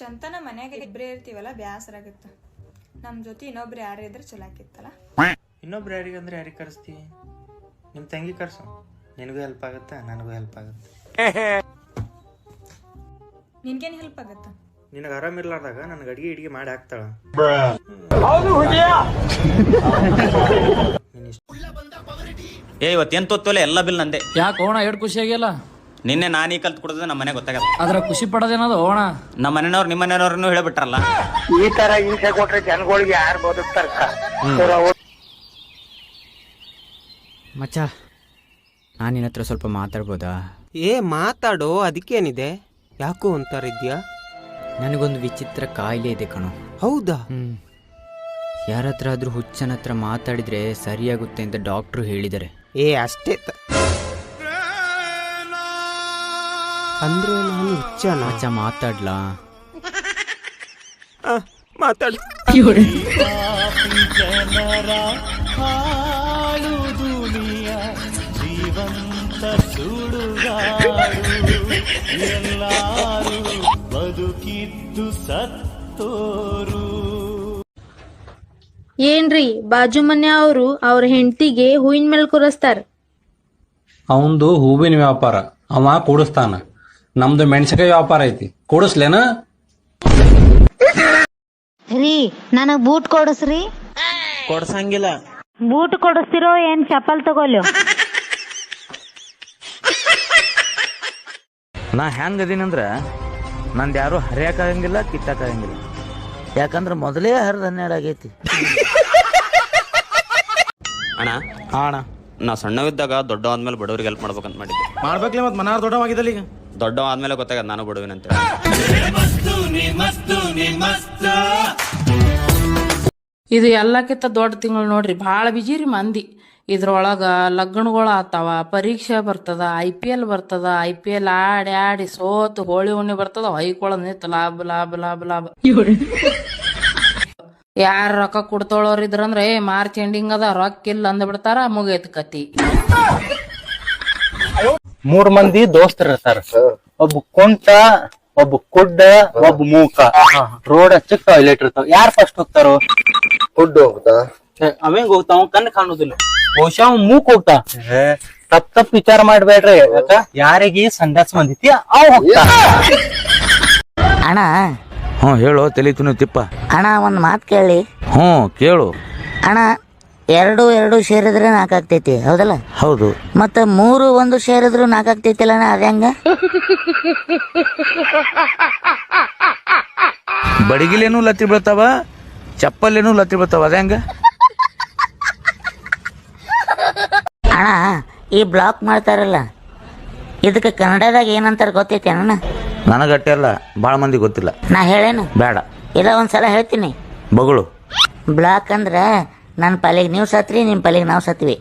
ಚಂತನ ಮನೆಯಾಗ ಇಬ್ಬರೇ ಇರ್ತೀವಲ್ಲ ಬ್ಯಾಸರ ಆಗತ್ತ ನಮ್ಮ ಜೊತೆ ಇನ್ನೊಬ್ರು ಯಾರು ಇದ್ರೆ ಚಲೋ ಆಕಿತ್ತಲ್ಲ ಇನ್ನೊಬ್ರು ಯಾರಿಗೆ ಅಂದ್ರೆ ಯಾರಿಗೆ ಕರೆಸ್ತಿ? ನಿಮ್ಮ ತಂಗಿ ಕರ್ಸು. ನಿನಗೂ ಹೆಲ್ಪ್ ಆಗತ್ತ? ನನಗೂ ಹೆಲ್ಪ್ ಆಗುತ್ತೆ. ನಿನ್ಗೇನು ಹೆಲ್ಪ್ ಆಗತ್ತ? ನಿನಗೆ ಆರಾಮಿರ್ಲಾರ್ದಾಗ ನನಗೆ ಅಡಿಗೆ ಇಡಿಗೆ ಮಾಡಿ ಹಾಕ್ತಾಳ. ಏ ಇವತ್ತೇನ್ ತೊತ್ತೋಲೆ? ಎಲ್ಲ ಬಿಲ್ ನಂದೆ. ಯಾಕೆ ಹೋಣ ಎರಡು ಖುಷಿ ಆಗಿಲ್ಲ ನಿನ್ನೆ ನಾನೀ ಕಲ್ತ್ ಕೊಡೋದು ನಮ್ಮ ಮನೆ ಗೊತ್ತಾಗಲ್ಲ. ಅದ್ರ ಖುಷಿ ಪಡೋದೇನದು ಹೋಣ ನಮ್ಮ ಮನೆಯವ್ರು ನಿಮ್ಮ ಮನೆಯವ್ರನ್ನು ಹೇಳ್ಬಿಟ್ರಲ್ಲ. ಈ ತರ ಹಿಂಸೆ ಕೊಟ್ರೆ ಜನಗಳಿಗೆ ಯಾರು ಬದುಕ್ತಾರ ಮಚ್ಚ ನಾನು ನಿನ್ನ ಹತ್ರ ಸ್ವಲ್ಪ ಮಾತಾಡ್ಬೋದಾ? ಏ ಮಾತಾಡೋ ಅದಕ್ಕೇನಿದೆ? ಯಾಕೋ ಅಂತಾರಿದ್ಯಾ ನನಗೊಂದು ವಿಚಿತ್ರ ಕಾಯಿಲೆ ಇದೆ ಕಣೋ. ಹೌದಾ? ಯಾರತ್ರ ಯಾರ ಹತ್ರ ಆದ್ರೂ ಹುಚ್ಚನ ಹತ್ರ ಮಾತಾಡಿದ್ರೆ ಸರಿಯಾಗುತ್ತೆ ಅಂತ ಡಾಕ್ಟ್ರು ಹೇಳಿದ್ದಾರೆ. ಏ ಅಷ್ಟೇ ತ- ಅಂದ್ರೆ ನಾನು ಹುಚ್ಚನ? ಅಚ್ಚ ಮಾತಾಡ್ಲಾ. ಆ, ಮಾತಾಡು. ಏನ್ರಿ ಬಾಜು ಮನ್ಯಾವ್ರು ಅವ್ರ ಹೆಂಡತಿಗೆ ಹೂವಿನ ಮೇಲೆ ಕೂರಿಸ್ತಾರ? ಅವಂದು ಹೂವಿನ ವ್ಯಾಪಾರ. ಅವ ಕೂಡಿಸ್ತಾನ ನಮ್ದು ಮೆಣಸಿನಕಾಯಿ ವ್ಯಾಪಾರ ಐತಿ. ಕೊಡಿಸ್ಲೇನ? ರೀ ನನಗ್ ಬೂಟ್ ಕೊಡಸ್ರಿ. ಕೊಡ್ಸಂಗಿಲ್ಲ. ಬೂಟ್ ಕೊಡಿಸ್ತಿರೋ ಏನ್ ಚಪ್ಪಲ್ ತಗೊಲ್ಲೋ ನಾ ಹೆಂಗ್ ಅದೀನಂದ್ರ ನಂದು ಯಾರು ಹರಿಯಕ್ಕಾಗಂಗಿಲ್ಲ ಕಿತ್ತಕ್ಕಾಗಂಗಿಲ್ಲ ಯಾಕಂದ್ರ ಮೊದಲೇ ಹರಿದ ಹನ್ನೆರಡು ಆಗೈತಿ. ಅಣ್ಣ ಅಣ್ಣ. ನಾ ಸಣ್ಣವಿದ್ದಾಗ ದೊಡ್ಡ ಆದ್ಮೇಲೆ ಬಡವರಿಗೆ ಹೆಲ್ಪ್ ಮಾಡ್ಬೇಕಂತ ಮಾಡಿದ್ದೆ. ಮಾಡ್ಬೇಕ್ಲೆ ಮತ್ತೆ ಮನಾರ್ ದೊಡ್ಡವಾಗಿದ್ದಲ್ಲ ಈಗ ದೊಡ್ಡ ಆದ್ಮೇಲೆ ಗೊತ್ತಾಗದ ನಾನು ಬಿಡುವಿನಂತೆ ಇದು ಎಲ್ಲಕ್ಕಿಂತ ದೊಡ್ಡ ತಿಂಗಳು ನೋಡ್ರಿ, ಭಾಳ ಬಿಜಿ ರೀ ಮಂದಿ. ಇದ್ರೊಳಗ ಲಗ್ನಗಳು ಆತಾವ, ಪರೀಕ್ಷೆ ಬರ್ತದ ಐ ಪಿ ಎಲ್ ಬರ್ತದ ಐ ಪಿ ಎಲ್ ಆಡಿ ಆಡಿ ಸೋತು ಹೋಳಿ ಹುಣ್ಣಿ ಬರ್ತದ ಹೊಯ್ಕೊಳದ್ ನಿಂತು ಲಾಭ ಲಾಭ ಲಾಭ ಲಾಭ. ಯಾರ ರೊಕ್ಕ ಕೊಡ್ತೋಳವ್ರ ಇದ್ರಂದ್ರೆ ಮಾರ್ಚ್ ಎಂಡಿಂಗ್ ಅದ, ರೊಕ್ಕ ಇಲ್ಲ ಅಂದ್ಬಿಡ್ತಾರ, ಮುಗೈತ್ ಕತಿ. ಮೂರ್ ಮಂದಿ ದೋಸ್ತರ್ ಇರ್ತಾರ. ಒಬ್ಬ ಕುಂಟ ಒಬ್ಬ ಕುಡ್ಡ ಒಬ್ಬ ಮೂಕ. ರೋಡ್ ಚಿಕ್ಕ ಟಾಯ್ಲೆಟ್ ಇರ್ತಾವ. ಯಾರ್ ಫಸ್ಟ್ ಹೋಗ್ತಾರೋ? ಕುಡ್ಡ ಹೋಗ್ತಾ. ಅವಂಗ ಹೋಗ್ತಾವ? ಕಣ್ ಕಾಣುದಿಲ್ಲ. ಬಹುಶಃ ಅವ್ ಮೂಕ್ ಹೋಗ್ತಾ. ತಪ್ಪ ತಪ್ಪ ವಿಚಾರ ಮಾಡ್ಬೇಡ್ರಿ. ಯಾಕ? ಯಾರಿಗೆ ಸಂಡಾಸ್ ಬಂದಿತಿ ಅವ್ ಹೋಗ್ತಾ. ಅಣ್ಣ. ಹ್ಮ್ ಹೇಳು ತಲೆ ತಿನ್ನು ತಿಪ್ಪ. ಅಣ್ಣ ಒಂದ್ ಮಾತ್ ಕೇಳಿ. ಹ್ಮ್ ಕೇಳು. ಅಣ್ಣ ಎರಡು ಎರಡು ಸೇರಿದ್ರೆ ನಾಲ್ಕಾಗ್ತೈತಿ ಹೌದಲ್ಲ? ಹೌದು. ಮತ್ತ ಮೂರು ಒಂದು ಸೇರಿದ್ರು ನಾಲ್ಕಾಗ್ತೈತಿಲ್ಲ ಅಣ್ಣ ಅದ ಹೆಂಗ? ಬಡಿಗಿಲೇನು ಲತ್ತಿ ಬೀಳ್ತಾವ ಚಪ್ಪಲೇನು ಲತ್ತಿ ಬೀಳ್ತಾವ ಅದ ಹೆಂಗ? ಅಣ್ಣ ಈ ಬ್ಲಾಕ್ ಮಾಡ್ತಾರಲ್ಲ ಇದಕ್ಕೆ ಕನ್ನಡದಾಗ ಏನಂತಾರ ಗೊತ್ತೈತಿ ಅಣ್ಣ? ನನಗಟ್ಟೆ ಅಲ್ಲ ಭಾಳ ಮಂದಿ ಗೊತ್ತಿಲ್ಲ. ನಾ ಹೇಳೇನು? ಬೇಡ. ಇಲ್ಲ ಒಂದ್ಸಲ ಹೇಳ್ತೀನಿ. ಬಗಳು. ಬ್ಲಾಕ್ ಅಂದ್ರ ನನ್ನ ಪಾಲಿಗೆ ನೀವು ಸತ್ರಿ ನಿಮ್ಮ ಪಾಲಿಗೆ ನಾವು ಸತ್ವಿ.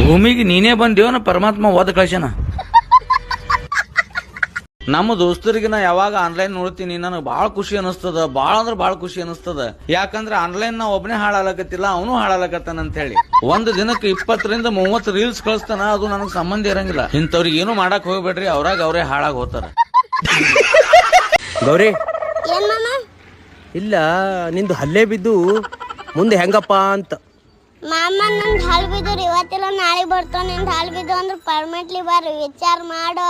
ಭೂಮಿಗೆ ನೀನೇ ಬಂದೇವನ ಪರಮಾತ್ಮ ಓದ ಕಳ್ಸ್ಯಾನ? ನಮ್ಮ ದೋಸ್ತರಿಗೆ ನಾ ಯಾವಾಗ ಆನ್ಲೈನ್ ನೋಡ್ತೀನಿ ನನಗೆ ಭಾಳ ಖುಷಿ ಅನಿಸ್ತದ ಭಾಳ ಅಂದ್ರೆ ಭಾಳ ಖುಷಿ ಅನಿಸ್ತದ ಯಾಕಂದ್ರೆ ಆನ್ಲೈನ್ ನಾ ಒಬ್ಬನೇ ಹಾಳಾಗತ್ತಿಲ್ಲ ಅವನು ಹಾಳಾಗತ್ತಾನ ಅಂತ ಹೇಳಿ ಒಂದು ದಿನಕ್ಕೆ ಇಪ್ಪತ್ತರಿಂದ ಮೂವತ್ತು ರೀಲ್ಸ್ ಕಳಿಸ್ತಾನ, ಅದು ನನಗೆ ಸಂಬಂಧ ಇರಂಗಿಲ್ಲ. ಇಂಥವ್ರಿಗೆ ಏನು ಮಾಡಕ್ ಹೋಗ್ಬೇಡ್ರಿ, ಅವ್ರಾಗ ಅವರೇ ಹಾಳಾಗಿ ಹೋಗ್ತಾರ. ಗೌರಿ. ಇಲ್ಲ ನಿಂದು ಹಲ್ಲೆ ಬಿದ್ದು ಮುಂದೆ ಹೆಂಗಪ್ಪ ಅಂತ. ಮಾಮ ನಂದು ಹಾಲು ಬಿದ್ದು ಇವತ್ತಿಲ್ಲ ನಾಳೆ ಬರ್ತಾವ. ನಿಂದ್ ಹಾಲು ಬಿದ್ದು ಅಂದ್ರೆ ಪರ್ಮನೆಂಟ್ಲಿ ಬರ್ರಿ ವಿಚಾರ ಮಾಡು.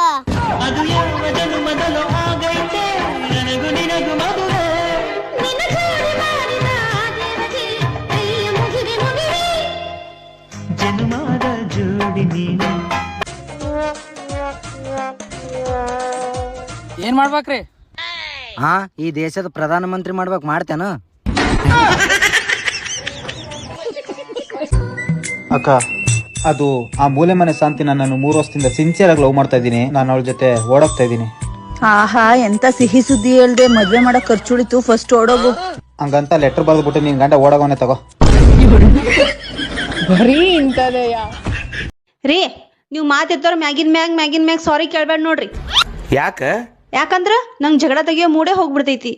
ಏನ್ ಮಾಡ್ಬೇಕ್ರಿ? ಹಾ ಈ ದೇಶದ ಪ್ರಧಾನ ಮಂತ್ರಿ ಮಾಡ್ಬೇಕು ಮಾಡ್ತೇನ. ಅಕ್ಕ ಅದು ಆ ಮೂಲೆ ಮನೆ ಶಾಂತಿ ನಾನು ಮೂರು ವರ್ಷದಿಂದ ಸಿನ್ಸಿಯರ್ ಆಗಿ ಲವ್ ಮಾಡ್ತಾ ಇದ್ದೀನಿ. ನಾನು ಅವಳ ಜೊತೆ ಓಡೋಗ್ತಾ ಇದ್ದೀನಿ. ಆಹಾ ಎಂತ ಸಿಹಿ ಸುದ್ದಿ ಹೇಳ್ದೆ. ಮದ್ವೆ ಮಾಡಕ್ ಖರ್ಚುಳಿತು ಫಸ್ಟ್ ಓಡೋಗು. ಹಂಗಂತ ಲೆಟರ್ ಬರೆದ್ಬಿಟ್ಟು ನೀನ್ ಗಂಡ ಓಡಾಗೋನೆ ತಗೋ. ರೀ ನೀವು ಮಾತಿರ್ತಾರ ಮ್ಯಾಗಿನ್ ಮ್ಯಾಗ್ ಮ್ಯಾಗಿನ್ ಮ್ಯಾಗ್ ಸಾರಿ ಕೇಳ್ಬೇಡ ನೋಡ್ರಿ. ಯಾಕ? ಯಾಕಂದ್ರ ನಂಗ್ ಜಗಳ ತೆಗಿಯೋ ಮೂಡೇ ಹೋಗ್ಬಿಡ್ತೈತಿ.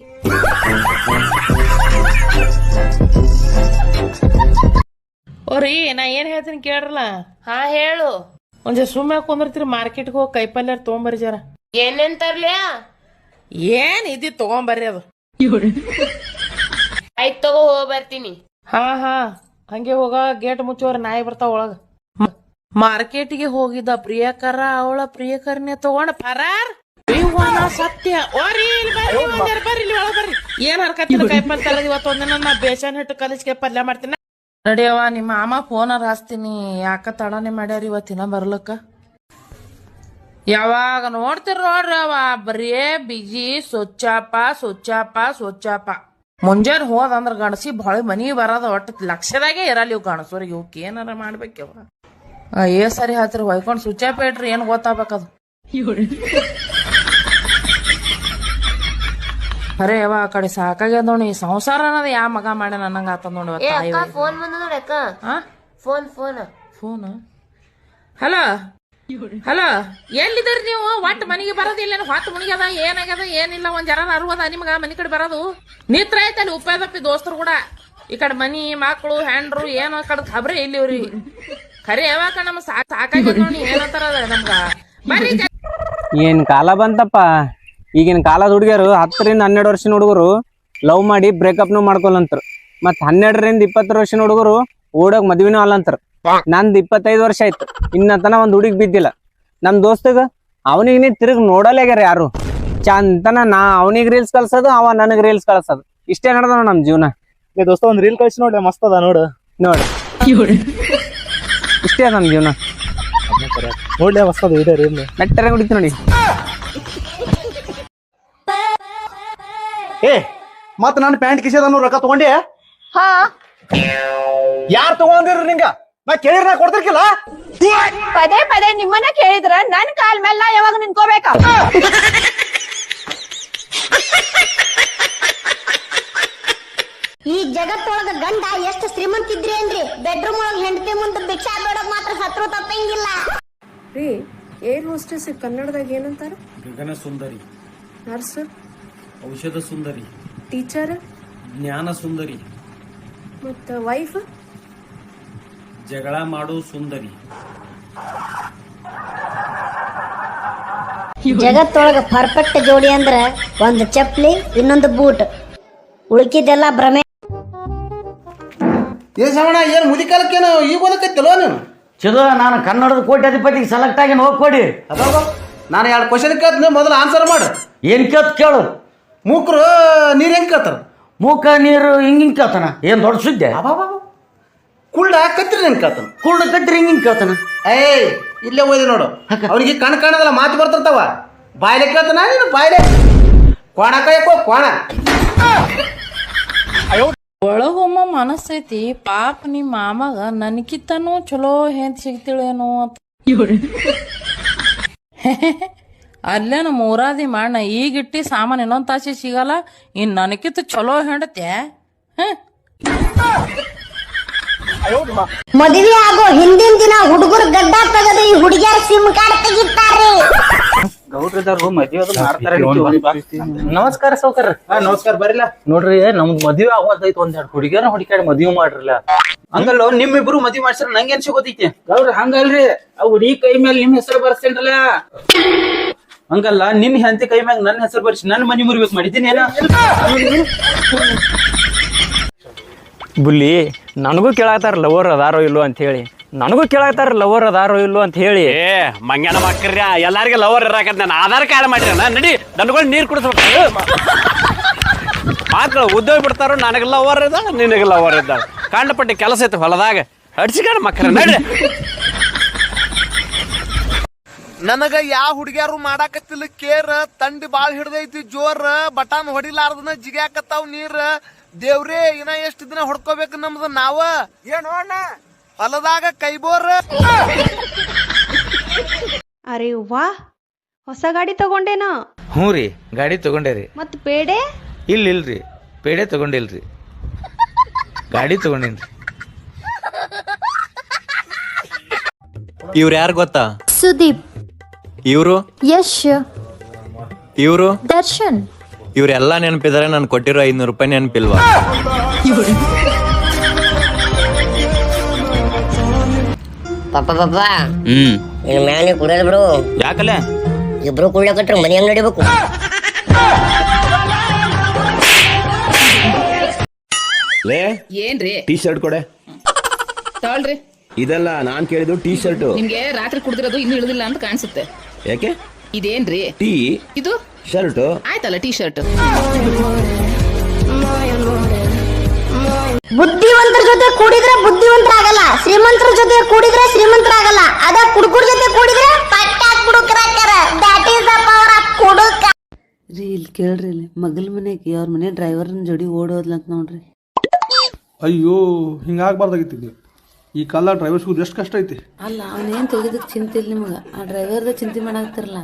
ಓ ರೀ ನಾ ಏನ್ ಹೇಳ್ತೀನಿ ಕೇಳ್ರಲ್ಲ? ಹಾ ಹೇಳು. ಒಂದ್ ಸುಮ್ಮನೆ ಕುಂದಿರ್ತೀರಿ ಮಾರ್ಕೆಟ್ಗೆ ಹೋಗಿ ಕೈಪಲ್ಯ ತೊಗೊಂಬರ್ರಿ ಜರ. ಏನೇನ್ ತರ್ಲಿ? ಏನ್ ಇದಿ ತಗೊಂಬರ್ರಿ ಅದು. ಆಯ್ತು ತಗೋ ಹೋಗ ಬರ್ತೀನಿ. ಹಾ ಹಾ. ಹಂಗೆ ಹೋಗ ಗೇಟ್ ಮುಚ್ಚೋರ್ ನಾಯಿ ಬರ್ತಾವ ಒಳಗ. ಮಾರ್ಕೆಟ್ಗೆ ಹೋಗಿದ್ದ ಪ್ರಿಯಕರ ಅವಳ ಪ್ರಿಯಕರನೇ ತಗೊಂಡ ಅಯ್ಯವ್ವ, ಸತ್ಯ. ಓರಿ ಇಲ್ಲಿ ಬರ್ರಿ ಒಂದೆರಡು ಬರ್ರಿ ಇಲ್ಲಿ ಒಳಗೆ ಬರ್ರಿ. ಏನ್ ಹರ್ಕತ್ತಿನ ಕೈಪಲ್ ಇವತ್ತು ಒಂದಿನ ನಾ ಬೇಸನ್ ಹಿಟ್ಟು ಕಲಿಸ್ಕೆ ಪಲ್ಯ ಮಾಡ್ತೀನಿ. ನಡಿಯವ್ವ ನಿಮ್ಮ ಮಾಮ ಫೋನರ್ ಹಚ್ತೀನಿ. ಯಾಕ ತಡನೆ ಮಾಡ್ಯಾರ ಇವತ್ತಿನ ಬರ್ಲಕ್ಕ? ಯಾವಾಗ ನೋಡ್ತಿರ್ ನೋಡ್ರಿ ಅವ ಬರೀ ಬಿಜಿ ಸ್ವಚ್ಛಪ್ಪ ಸ್ವಚ್ಛಾಪ ಸ್ವಚ್ಛಾಪ ಮುಂಜಾನೆ ಹೋದಂದ್ರ ಗಣಸಿ ಭಾಳ ಮನಿ ಬರೋದ ಒಟ್ಟು ಲಕ್ಷದಾಗೆ ಇರಲ್ಲ ಇವ್ ಗಣಸೋರಿಗೆ ಇವಕ್ಕೆ ಏನಾರ ಮಾಡ್ಬೇಕವ ಏ ಸರಿ ಹೇಳ್ತೀರಿ ಹೊಯ್ಕೊಂಡು ಸ್ವಿಚ್ ಇಟ್ರಿ ಏನ್ ಗೊತ್ತಾಗ್ಬೇಕದು ಅರೆ ಯವ್ವ ಆ ಕಡೆ ಸಾಕಾಗ್ಯದ ನೋಡಿ ಸಂಸಾರ ಅನ್ನೋದು ಯಾವ ಮಗ ಮಾಡ್ಯ ನನ್ನಂಗ ಆತ ನೋಡಿ ಏ ಅಕ್ಕ ಫೋನ್ ಬಂದ ನೋಡಿ ಅಕ್ಕ. Phone phone phone hello hello ಎಲ್ಲಿದ್ದೀರಿ ನೀವು? ಒಟ್ಟು ಮನೆಗೆ ಬರೋದಿಲ್ಲ ಹೊತ್ತು ಮುಣಿಗ್ಯದ? ಏನಾಗ್ಯದ? ಏನಿಲ್ಲ? ಒಂದ್ ಜರ ಅರುವದ ನಿಮ್ಗ ಮನಿ ಕಡೆ ಬರೋದು? ನಿತ್ರ ಐತಲ್ಲಿ ಉಪ್ಪದಪ್ಪಿ ದೋಸ್ತರು ಕೂಡ? ಈ ಕಡೆ ಮನಿ ಮಕ್ಕಳು ಹೆಂಡ್ರು ಏನೋ ಕಡೆ ಖಬ್ರೆ ಇಲ್ಲಿವ್ರಿ. ಖರೆ ಯಾವಾಗ ನಮ್ಮ ಸಾಕ್ ಸಾಕಾಗ್ಯದ ನೋಡಿ ಏನಂತಾರ ಅದ ನಮ್ಗ. ಬರ್ರಿ ಏನ್ ಕಾಲ ಬಂತಪ್ಪ? ಈಗಿನ ಕಾಲದ ಹುಡುಗಿಯರು ಹತ್ತರಿಂದ ಹನ್ನೆರಡು ವರ್ಷದ ಹುಡುಗರು ಲವ್ ಮಾಡಿ ಬ್ರೇಕಪ್ನು ಮಾಡ್ಕೊಲ್ಲಂತರು ಮತ್ ಹನ್ನೆರಡರಿಂದ ಇಪ್ಪತ್ತರ ವರ್ಷ ಹುಡುಗರು ಓಡೋಗ್ ಮದ್ವಿನೂ ಅಲ್ಲಂತಾರ. ನಂದ್ ಇಪ್ಪತ್ತೈದು ವರ್ಷ ಆಯ್ತು. ಇನ್ನ ತನ ಒಂದ್ ಹುಡುಗಿ ಬಿದ್ದಿಲ್ಲ. ನಮ್ ದೋಸ್ತಗ ಅವನಿಗೆ ನೀ ತಿರುಗ್ ನೋಡಲೇಗ್ಯಾರ ಯಾರು? ಚಂತನ ನಾ ಅವನಿಗೆ ರೀಲ್ಸ್ ಕಳ್ಸೋದು ಅವ ನನಗೆ ರೀಲ್ಸ್ ಕಳ್ಸೋದು. ಇಷ್ಟೇ ನಡೆದ ನಮ್ ಜೀವನ. ದೋಸ್ತ ಒಂದ್ ರೀಲ್ ಕಳ್ಸಿ ನೋಡಿ ಮಸ್ತ್ ಅದ ನೋಡು. ನೋಡಿ. ಇಷ್ಟೇ ನಮ್ ಜೀವನ. ನೋಡ್ಲಿ ಮಸ್ತ್ ಅದ ಇದೆ ರೀಲ್ ನೆಟ್ಟರೆ ಕುಡಿತು ನೋಡಿ. ಏ ಮತ್ ನನ್ನ ಪ್ಯಾಂಟ್ ಕಿಸದ ರೊಕ್ಕ ತಗೊಂಡೆ? ಹಾ. ಯಾರ್ ತಗೊಂಡಿರ್ರಿ ನಿಂಗ? ನಾ ಕೇಳಿರ್ ನಾ ಕೊಡ್ತಿರ್ಕಿಲ್ಲ? ಪದೇ ಪದೇ ನಿಮ್ಮನ್ನ ಕೇಳಿದ್ರ ನನ್ ಕಾಲ್ ಮೇಲೆ ನಾ ಯಾವಾಗ ನಿನ್ಕೋಬೇಕ ಈ ಜಗತ್ತೊಳಗ ಗಂಡ ಎಷ್ಟು ಶ್ರೀಮಂತ ಇದ್ರಿ ಅಂದ್ರಿ ಬೆಡ್ರೂಮ್ ಒಳಗ ಹೆಂಡತಿ ಮುಂದೆ ಭಿಕ್ಷಾ ಬೇಡಕ್ ಮಾತ್ರ ಸತ್ರು ತಪ್ಪಂಗಿಲ್ಲ. ರೀ ಏರ್ ಹೋಸ್ಟೆಸ್ ಕನ್ನಡದಾಗ ಏನಂತಾರ? ಗಗನ ಸುಂದರಿ ನರ್ಸ್? ಔಷಧ ಸುಂದರಿ. ಟೀಚರ್? ಜ್ಞಾನ ಸುಂದರಿ. ಮತ್ತ ವೈಫ್ ಜಗಳ ಮಾಡೋ ಸುಂದರಿ. ಜಗತ್ತೊಳಗ ಪರ್ಫೆಕ್ಟ್ ಜೋಡಿ ಅಂದ್ರ ಒಂದು ಚಪ್ಲಿ ಇನ್ನೊಂದು ಬೂಟ್. ಉಳ್ಕಿದ್ದೆಲ್ಲ ಭ್ರಮೆ. ಏನ್ ಶ್ರವಣ ಏನ್ ಮುದಿಕಾಲಕ್ಕೇನು ಈಗ ಓದಕ್ಕೈತಲ್ವ ನೀನು? ಚಲೋ ನಾನು ಕನ್ನಡದ ಕೋಟ್ಯಾಧಿಪತಿಗೆ ಸೆಲೆಕ್ಟ್ ಆಗಿ ಹೋಗ್ಕೊಡಿ. ಅಬ್ಬಬ್ಬ. ನಾನು ಎರಡು ಕ್ವಶನ್ ಕೇಳ್ತೀನಿ ಮೊದಲು ಆನ್ಸರ್ ಮಾಡು. ಏನ್ ಕೇಳ್ತು ಕೇಳು. ಮೂಕ್ರು ನೀರು ಹೆಂಗೆ ಕೇಳ್ತಾರ? ಮೂಕ ನೀರು ಹಿಂಗೆ ಹಿಂಗೆ ಕೇಳ್ತಾನ? ಏನು ದೊಡ್ಡ ಸುದ್ದಿ? ಕುಳ್ಳ ಕತ್ರಿ ಹೆಂಗೆ ಕೇಳ್ತಾನ? ಕುಳ್ಳ ಕಟ್ರಿ ಹಿಂಗೆ ಹಿಂಗೆ ಕೇಳ್ತಾನ? ಏಯ್ ಇಲ್ಲೇ ಓದಿ ನೋಡು. ಅವ್ರಿಗೆ ಕಣ್ ಕಾಣದಲ್ಲ ಮಾತು ಬರ್ತಿರ್ತಾವ. ಬಾಯ್ಲೆ ಕೇಳ್ತಾನ? ನೀನು ಬಾಯ್ಲೆ. ಕೋಣ ಕೈಯಕ್ಕೋ ಕೋಣ ಒಳಗೊಮ್ಮ ಮನಸ್ಸೈತಿ ಪಾಪ ನಿಮ್ಮ ಮಾಮಗ ನನಕಿತ್ತನೂ ಚಲೋ ಹೆಂತ ಸಿಗ್ತಿಳೇನೋ ಅಂತ. ಅಲ್ಲೇ ನಮ್ಮ ಊರಾದಿ ಮಾಡ ಈಗಿಟ್ಟಿ ಸಾಮಾನು ಇನ್ನೊಂದು ತಾಸಿ ಸಿಗಲ್ಲ. ಇನ್ ನನಕಿತ್ತ ಚಲೋ ಹೆಂಡತೆ ಮದುವೆ ಆಗೋ ಹಿಂದಿನ ದಿನ ಹುಡುಗರು ಗಡ್ಡ ತೆಗೆದು ಈ ಹುಡುಗಿಯರ್ ಸಿಮ್ ಕಾರ್ಡ್ ತೆಗಿತಾರೆ. ಗೌಡ್ರದವ್ರು ಮದ್ವೆ ಅದು ಮಾಡ್ತಾರ ನಮಸ್ಕಾರ ಸೌಕರ್ ನಮಸ್ಕಾರ ಬರಿಲ್ಲ ನೋಡ್ರಿ ನಮ್ದು ಮದ್ವೆ ಆಗೋದೈತಿ ಒಂದೆರಡು ಹುಡುಗಿಯರ ಹುಡುಕಾಡ್ ಮದ್ವೆ ಮಾಡ್ರಲ್ಲ. ಹಂಗಲ್ಲ ನಿಮ್ಮಿಬ್ರು ಮದ್ವೆ ಮಾಡ್ಸಿರ ನಂಗೇನ್ ಸಿಗೋದೈತಿ ಗೌಡ್ರ ಹಂಗಲ್ರಿ. ಆ ಹುಡುಗಿ ಕೈ ಮೇಲೆ ನಿಮ್ ಹೆಸರು ಬರ್ಸ್ತೇನ್ರಲ್ಲ ಹಂಗಲ್ಲ ನಿನ್ ಹೆಂತಿ ಕೈ ಮ್ಯಾಗ ನನ್ನ ಹೆಸರು ಬರ್ಸಿ ನನ್ನ ಮನಿ ಮುರಿಬೇಕು ಮಾಡಿದ್ದೀನಿ ಏನ ಬುಲ್ಲಿ ನನಗೂ ಕೇಳತ್ತಾರ ಲವರ್ ಅದಾರೋ ಇಲ್ಲೋ ಅಂತ ಹೇಳಿ. ನನಗೂ ಕೇಳತ್ತಾರ ಲವರ್ ಅದಾರೋ ಇಲ್ಲೋ ಅಂತ ಹೇಳಿ. ಏ ಮಂಗ್ಯಾನ ಮಕ್ಕರ್ಯ ಎಲ್ಲಾರ್ಗೆ ಲವರ್ ಇರಾಕ ನಾನು ಆಧಾರ್ ಕಾರ್ಡ್ ಮಾಡಿರ ನಡಿ ದನಗಳು ನೀರು ಕುಡಿಸ್ಬೇಕು. ಮಾತ್ರ ಉದ್ಯೋಗ ಬಿಡ್ತಾರೋ ನನಗೆ ಲವರ್ ಇದ್ದ ನಿನಗೆ ಲವರ್ ಇದ್ದ ಕಂಡಪಟ್ಟಿ ಕೆಲಸ ಐತೆ ಹೊಲದಾಗ. ಅಡ್ಸಿಕೊಂಡು ಮಕ್ಕಳ ನಡ್ರಿ ನನಗ ಯಾವ ಹುಡುಗ್ಯಾರು ಮಾಡಾಕತ್ತಿಲ್ಲ ಕೇರ್ ತಂಡಿ ಬಾಳ್ ಹಿಡ್ದೈತಿ ಜೋರ್ ಬಟಾನ್ ಹೊಡಿಲಾರ್ದನ ಜಿಗ್ಯಾಕತ್ತಾವ್ ನೀರ್. ದೇವ್ರೇ ಇನ್ನ ಎಷ್ಟ್ ದಿನ ಹೊಡ್ಕೋಬೇಕು ನಮ್ದು ನಾವ? ಏನೋಣ ಹೊಲದಾಗ ಕೈಬೋರ್ ಅರೆ ವಾ ಹೊಸ ಗಾಡಿ ತಗೊಂಡೇನ? ಹ್ಞೂ ರೀ ಗಾಡಿ ತಗೊಂಡೇರಿ ಮತ್ ಬೇಡೆ ಇಲ್ಲ ಇಲ್ರಿ ಪೇಡೆ ತಗೊಂಡಿಲ್ರಿ ಗಾಡಿ ತಗೊಂಡೇನ್ರಿ ಇವ್ರು ಯಾರು ಗೊತ್ತಾ? ಸುದೀಪ್. ಇವರು? ಯಶ್ ಇವರು? ದರ್ಶನ್. ಇವರೆಲ್ಲ ನೆನಪಿದ್ದಾರೆ ನಾನು ಕೊಟ್ಟಿರೋ ಐನೂರು ರೂಪಾಯಿ ನೆನಪಿಲ್ವಾ? ಪಾಪ ಪಾಪ. ಹ್ಮ್. ಇನ್ ಮ್ಯಾನೆ ಕುಡಿಯೋದ್ ಬಿಡು. ಯಾಕಲ್ಲ ಇಬ್ರು ಕುಡ್ಲಕಟ್ರ ಮನೆ ಹೆಂಗ್ ನಡಿಬೇಕು. ಲೇ ಏನ್ರಿ? ಟೀ ಶರ್ಟ್ ಕೊಡೆ. ತಗೊಳ್ರಿ. ಇದೆಲ್ಲ ನಾನ್ ಕೇಳಿದ್ದು ಟೀ ಶರ್ಟ್ ನಿಮ್ಗೆ ರಾತ್ರಿ ಕುಡ್ದಿರೋದು ಇನ್ನು ಇಳಿದಿಲ್ಲ ಅಂತ ಕಾಣಿಸುತ್ತೆ. ಯಾಕೆ? ಇದೇನ್ರಿ? ಟೀ? ಇದು? ಶರ್ಟ್? ಆಯ್ತಲ್ಲ ಟೀ ಶರ್ಟ್ ಬುದ್ಧಿವಂತರ ಜೊತೆ ಕೂಡಿದ್ರೆ ಬುದ್ಧಿವಂತರಾಗಲ್ಲ. ಶ್ರೀಮಂತರ ಜೊತೆ ಕೂಡಿದ್ರೆ ಶ್ರೀಮಂತರಾಗಲ್ಲ. ಅದ ಕುಡುಕರ ಜೊತೆ ಕೂಡಿದ್ರೆ ಪಟ್ಟ ಕುಡುಕರಾಗ್ತಾರ that is the power of ಕುಡುಕ. ರೀ ಇಲ್ಲಿ ಕೇಳ್ರಿ ಇಲ್ಲಿ. ಮಗಲ್ ಮನೆಗೆ ಅವ್ರ ಮನೆ ಡ್ರೈವರ್ನ ಜೋಡಿ ಓಡೋದ್ಲಂತ ನೋಡ್ರಿ. ಅಯ್ಯೋ ಹಿಂಗಾಗ್ಬಾರ್ದಾಗಿತ್ತು ಈ ಕಾಲ ಡ್ರೈವರ್ ಸಿಗೋದು ಎಷ್ಟು ಕಷ್ಟ ಐತಿ? ಅಲ್ಲ ಅವನೇನ್ ತೆಗೆದಕ್ಕೆ ಚಿಂತೆ ಇಲ್ಲ ನಿಮಗೆ. ಆ ಡ್ರೈವರ್ದ ಚಿಂತೆ ಮಾಡಾಕ್ತಿರಲ್ಲ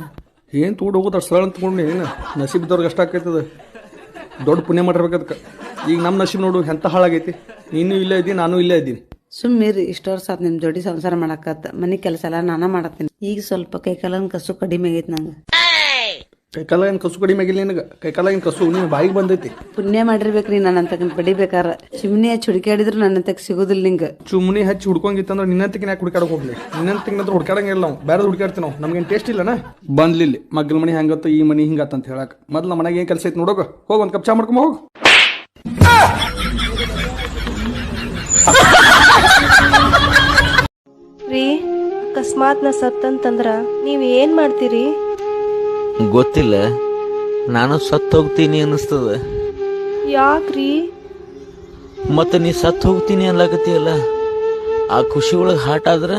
ಏನು ತಗೊಂಡು ಹೋಗೋದು ಅಷ್ಟು ಸರಳ ಅಂದ್ಕೊಂಡು ಏನು ನಸೀಬ್ ಇದ್ದವ್ರಿಗೆ ಅಷ್ಟ ಆಕೈತದ? ದೊಡ್ಡ ಪುಣ್ಯ ಮಾಡಿರ್ಬೇಕದಕ್ಕೆ ಈಗ ನಮ್ಮ ನಸೀಬ್ ನೋಡು ಎಂತ ಹಾಳಾಗೈತಿ? ನೀನು ಇಲ್ಲೇ ಇದ್ದೀನಿ ನಾನು ಇಲ್ಲೇ ಇದ್ದೀನಿ. ಸುಮ್ಮೀರಿ ಇಷ್ಟು ವರ್ಷ ಆತ್ ನಿಮ್ಮ ಜೋಡಿ ಸಂಸಾರ ಮಾಡಾಕತ್ತ. ಮನೆ ಕೆಲಸ ಎಲ್ಲ ನಾನ ಮಾಡತ್ತೀನಿ. ಈಗ ಸ್ವಲ್ಪ ಕೈಕಾಲನ ಕಸು ಕಡಿಮೆ ಆಗೈತೆ ನಂಗೆ. ಕೈಕಾಲ ಏನು ಕಸು ಕಡಿಮೆ ಆಗಿಲ್ಲ ನಿನಗೆ? ಕೈಕಾಲ ಏನು ಕಸು? ನೀನು ಬಾಯಿಗೆ ಬಂದೈತಿ. ಪುಣ್ಯ ಮಾಡಿರ್ಬೇಕ್ರಿ ನನ್ನ ಬಡಿಬೇಕಾರ. ಚಿಮ್ನಿ ಹಚ್ಚಿ ಹುಡುಕಾಡಿದ್ರು ನನ್ನ ತಗ ಸಿಗೋದಿಲ್ಲ ನಿಂಗೆ. ಚುಮ್ನಿ ಹಚ್ಚಿ ಹುಡ್ಕೊಂಗಿತ್ತಂದ್ರೆ ನಿನ್ನಂತಿಗೆ ಯಾಕೆ ಹುಡ್ಕಾಡಕ್ ಹೋಗ್ಲಿ? ನಿನ್ನಂತಕ್ಕೆ ಹುಡ್ಕಾಡಂಗಿಲ್ಲ ನಾವು ಬೇರೆ ಹುಡುಕಾಡ್ತೀವಿ ನಾವು. ನಮ್ಗೇನು ಟೇಸ್ಟ್ ಇಲ್ಲನ? ಬಂದ್ಲಿಲ್ಲಿ. ಮಗ್ಲ ಮನೆ ಹಂಗತ್ತ ಈ ಮನಿ ಹಿಂಗತ್ತ ಅಂತ ಹೇಳಕ್. ಮೊದ್ಲು ನಮ್ಮ ಮನೆಗೆ ಏನು ಕೆಲಸ ಐತಿ ನೋಡೋಗ ಹೋಗ್ ಒಂದು ಕಪ್ ಚಾ ಮಾಡ್ಕೊಂಬ ಹೋಗು. ರೀ ಅಕಸ್ಮಾತ್ನ ಸತ್ತಂತಂದ್ರ ನೀವ್ ಏನ್ ಮಾಡ್ತೀರಿ? ಗೊತ್ತಿಲ್ಲ. ನಾನು ಸತ್ತು ಹೋಗ್ತೀನಿ ಅನ್ನಿಸ್ತದ. ಯಾಕ್ರಿ? ಮತ್ತೆ ನೀ ಸತ್ತು ಹೋಗ್ತೀನಿ ಅನ್ಲಾಕತ್ತೀಯಲ್ಲ? ಆ ಖುಷಿ ಒಳಗೆ ಹಾಟ್ ಆದ್ರ?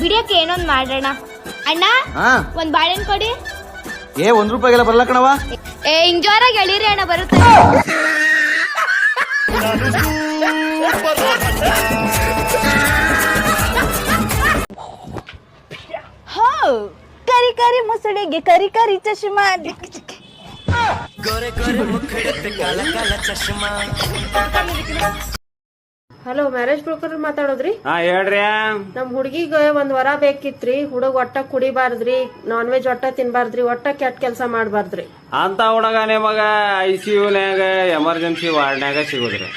ಬಿಡಿಯಕ್ಕೆ ಏನೊಂದ್ ಮಾಡೋಣ? ಅಣ್ಣ ಹಾ. ಒಂದ್ ಬಾಳೆಹಣ್ಣು ಕೊಡಿ. ಏ ಒಂದ್ ರೂಪಾಯಿಗೆಲ್ಲ ಬರ್ಲ ಕಣವ ಏ ಹಿಂಗ್ ಜೋರಾಗಿ ಎಳೀರಿ ಅಣ್ಣ ಬರುತ್ತೆ. ಕರಿ ಮುಸುಳಿಗೆ ಕರಿ ಕರಿ ಚಶ್ಮಾ. ಹಲೋ ಮ್ಯಾರೇಜ್ ಬ್ರೋಕರ್ ಮಾತಾಡೋದ್ರಿ? ಹಾ ಹೇಳ್ರಿ. ನಮ್ ಹುಡುಗಿಗ ಒಂದ್ ವರ ಬೇಕಿತ್ರಿ. ಹುಡುಗ ಒಟ್ಟ ಕುಡಿಬಾರ್ದ್ರಿ ನಾನ್ ವೆಜ್ ಒಟ್ಟ ತಿನ್ಬಾರ್ದ್ರಿ ಒಟ್ಟ ಕೆಟ್ಟ ಕೆಲಸ ಮಾಡಬಾರ್ದ್ರಿ. ಅಂತ ಹುಡುಗ ನಿಮಗ ಐ ಸಿ ಯುನ್ಯಾಗ ಎಮರ್ಜೆನ್ಸಿ ವಾರ್ಡ್ನ್ಯಾಗ ಸಿಗೋದ್ರಿ.